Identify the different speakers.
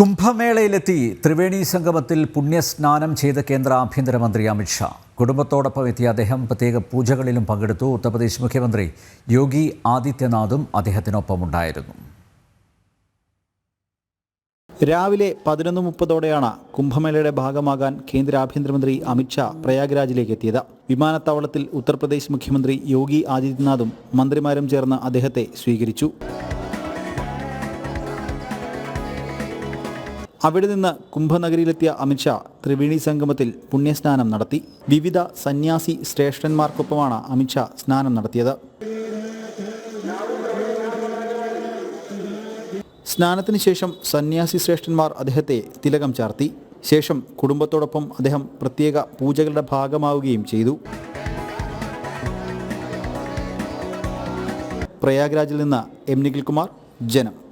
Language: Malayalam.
Speaker 1: കുംഭമേളയിലെത്തി ത്രിവേണി സംഗമത്തിൽ പുണ്യസ്നാനം ചെയ്ത കേന്ദ്ര ആഭ്യന്തരമന്ത്രി അമിത്ഷാ കുടുംബത്തോടൊപ്പം എത്തിയ അദ്ദേഹം പ്രത്യേക പൂജകളിലും പങ്കെടുത്തു. ഉത്തർപ്രദേശ് മുഖ്യമന്ത്രി യോഗി ആദിത്യനാഥും അദ്ദേഹത്തിനൊപ്പമുണ്ടായിരുന്നു.
Speaker 2: രാവിലെ പതിനൊന്ന് മുപ്പതോടെയാണ് കുംഭമേളയുടെ ഭാഗമാകാൻ കേന്ദ്ര ആഭ്യന്തരമന്ത്രി അമിത്ഷാ പ്രയാഗ്രാജിലേക്ക് എത്തിയത്. വിമാനത്താവളത്തിൽ ഉത്തർപ്രദേശ് മുഖ്യമന്ത്രി യോഗി ആദിത്യനാഥും മന്ത്രിമാരും ചേർന്ന് അദ്ദേഹത്തെ സ്വീകരിച്ചു. അവിടെ നിന്ന് കുംഭനഗരിയിലെത്തിയ അമിത്ഷാ ത്രിവേണി സംഗമത്തിൽ പുണ്യസ്നാനം നടത്തി. വിവിധ സന്യാസി ശ്രേഷ്ഠന്മാർക്കൊപ്പമാണ് അമിത്ഷാ സ്നാനം നടത്തിയത്. സ്നാനത്തിന് ശേഷം സന്യാസി ശ്രേഷ്ഠന്മാർ അദ്ദേഹത്തെ തിലകം ചാർത്തി. ശേഷം കുടുംബത്തോടൊപ്പം അദ്ദേഹം പ്രത്യേക പൂജകളുടെ ഭാഗമാവുകയും ചെയ്തു. പ്രയാഗ്രാജിൽ നിന്ന് എം നിഖിൽ കുമാർ ജനം.